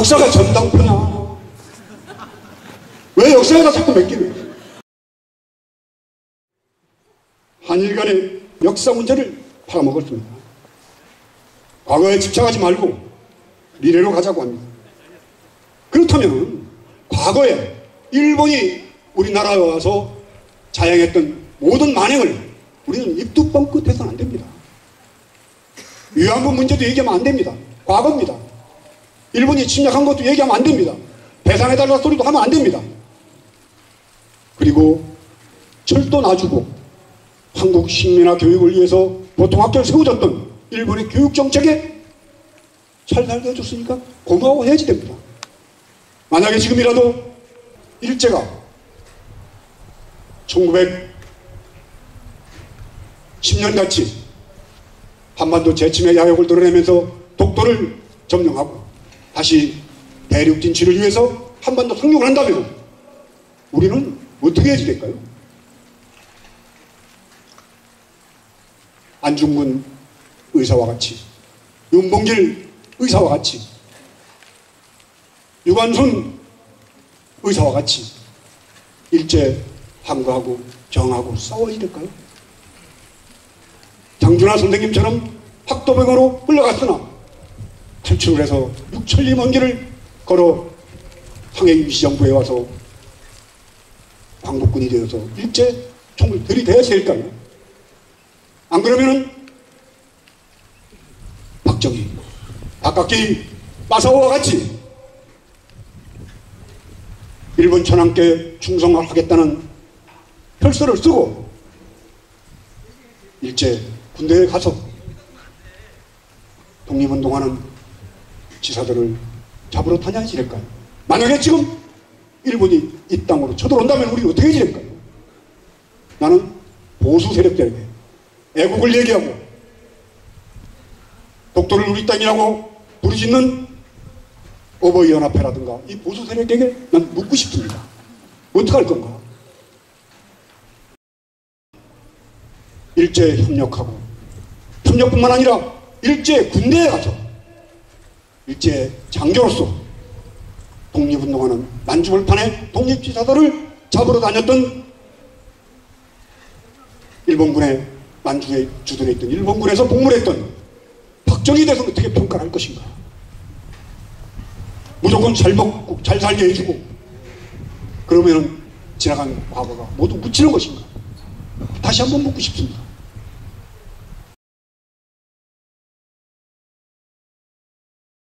역사가 전당포냐? 왜 역사에다 자꾸 맡기는 한일 간의 역사 문제를 팔아먹었습니다. 과거에 집착하지 말고 미래로 가자고 합니다. 그렇다면 과거에 일본이 우리나라에 와서 자행했던 모든 만행을 우리는 입도 뻥끗해서는 안 됩니다. 위안부 문제도 얘기하면 안 됩니다. 과거입니다. 일본이 침략한 것도 얘기하면 안 됩니다. 배상해달라 소리도 하면 안 됩니다. 그리고 철도 놔주고 한국 식민화 교육을 위해서 보통학교를 세워줬던 일본의 교육정책에 살살게 해줬으니까 고마워해야지 됩니다. 만약에 지금이라도 일제가 1910년 같이 한반도 재침의 야욕을 드러내면서 독도를 점령하고 다시 대륙 진출을 위해서 한반도 상륙을 한다면 우리는 어떻게 해야 될까요? 안중근 의사와 같이 윤봉길 의사와 같이 유관순 의사와 같이 일제 항거하고 정하고 싸워야 될까요? 장준하 선생님처럼 학도병으로 끌려갔으나 탈출을 해서 6 천리 먼 길을 걸어 상해 임시정부에 와서 광복군이 되어서 일제 총을 들이대야 될까요? 안 그러면은 박정희, 박학기, 마사오와 같이 일본 천황께 충성하겠다는 혈서를 쓰고 일제 군대에 가서 독립운동하는 지사들을 잡으러 다녀야 지낼까요? 만약에 지금 일본이 이 땅으로 쳐들어온다면 우리 어떻게 지낼까요? 나는 보수 세력들에게 애국을 얘기하고 독도를 우리 땅이라고 부르짖는 어버이 연합회라든가 이 보수 세력에게 난 묻고 싶습니다. 어떻게 할 건가? 일제 협력하고 협력뿐만 아니라 일제 군대에 가서 일제 장교로서 독립운동하는 만주벌판의 독립지사들을 잡으러 다녔던 일본군의 만주에 주둔해 있던 일본군에서 복무했던 박정희 대선 어떻게 평가를 할 것인가? 무조건 잘 먹고 잘 살게 해주고 그러면은 지나간 과거가 모두 묻히는 것인가? 다시 한번 묻고 싶습니다.